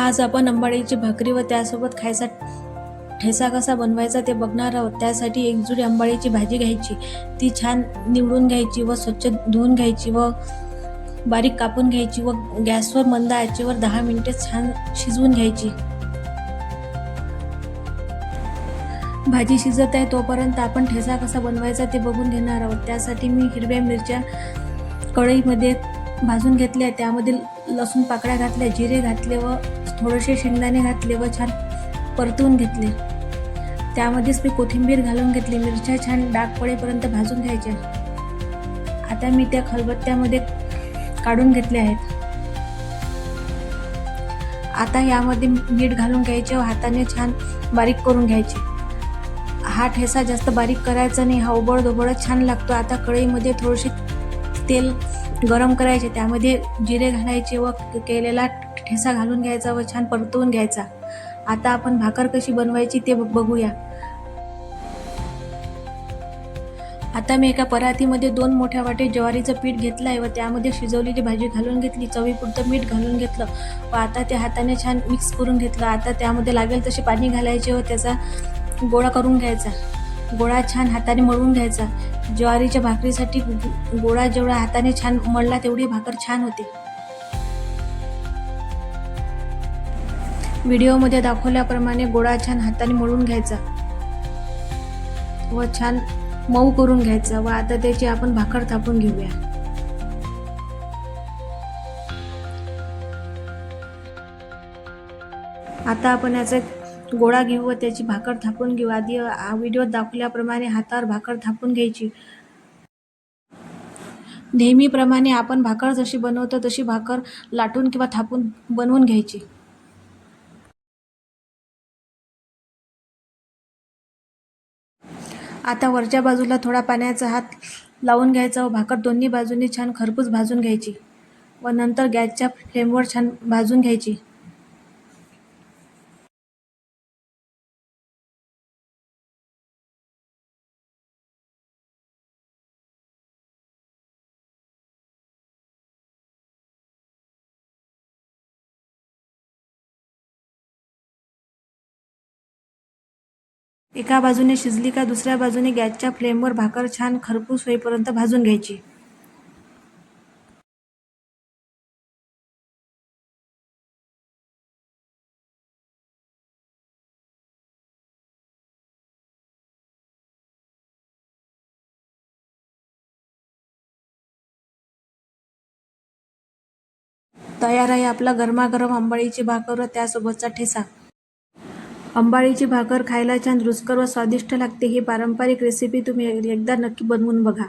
आज आपण अंबाडीची भाकरी व त्यासोबत खायचा ठेचा कसा बनवायचा ते बघणार आहोत. त्यासाठी एक जुडी आंबाडीची भाजी घ्यायची. ती छान निवडून घ्यायची व स्वच्छ धुवून घ्यायची व बारीक कापून घ्यायची व गॅसवर मंद आचेवर दहा मिनिटे छान शिजवून घ्यायची. भाजी शिजत आहे तोपर्यंत आपण ठेचा कसा बनवायचा ते बघून घेणार आहोत. त्यासाठी मी हिरव्या मिरच्या कढईमध्ये भाजून घेतल्या त्यामध्ये लसूण पाकळ्या घातल्या जिरे घातले व थोडेसे शेंगदाणे घातले व छान परतवून घेतले. त्यामध्येच मी कोथिंबीर घालून घेतली मिरच्या छान डाग पडेपर्यंत भाजून घ्यायच्या. आता मी त्या खलबत्त्यामध्ये काढून घेतल्या आहेत. आता यामध्ये मीठ घालून घ्यायचे व हाताने छान बारीक करून घ्यायचे. हा ठेसा जास्त बारीक करायचा नाही हा उबड दोबडच छान लागतो. आता कढईमध्ये थोडेसे तेल गरम करायचे त्यामध्ये जिरे घालायचे व केलेला ठेसा घालून घ्यायचा व छान परतवून घ्यायचा. आता आपण भाकर कशी बनवायची ते बघूया. आता मी एका परातीमध्ये दोन मोठ्या वाटे ज्वारीचं पीठ घेतलं आहे व त्यामध्ये शिजवलेली भाजी घालून घेतली चवीपुरतं मीठ घालून घेतलं व आता ते हाताने छान मिक्स करून घेतलं. आता त्यामध्ये लागेल तसे पाणी घालायचे व त्याचा गोळा करून घ्यायचा. गोळा छान हाताने मळून घ्यायचा. ज्वारीच्या भाकरीसाठी गोळा जेवढा हाताने छान मळला तेवढी भाकर छान होते. व्हिडिओमध्ये दाखवल्याप्रमाणे गोळा छान हाताने मळून घ्यायचा. व छान मऊ करून घ्यायचा. व आता त्याची आपण भाकर थापून घेऊया. आता आपण याचं गोळा घेऊ व त्याची भाकर थापून घेऊ. आधी व्हिडिओ व्हिडिओत दाखवल्याप्रमाणे हातावर भाकर थापून घ्यायची. नेहमीप्रमाणे आपण भाकर जशी बनवतो तशी भाकर लाटून किंवा थापून बनवून घ्यायची. आता वरच्या बाजूला थोडा पाण्याचा हात लावून घ्यायचा व भाकर दोन्ही बाजूंनी छान खरपूस भाजून घ्यायची व नंतर गॅसच्या फ्लेमवर छान भाजून घ्यायची. एका बाजूने शिजली का दुसऱ्या बाजूने गॅसच्या फ्लेमवर भाकर छान खरपूस होईपर्यंत भाजून घ्यायची. तयार आहे आपला गरमागरम आंबाळीची भाकर व त्यासोबतचा ठेसा. अंबाळीची भाकर खायला छान रुचकर व स्वादिष्ट लागते ही पारंपरिक रेसिपी तुम्ही एकदा नक्की बनवून बघा.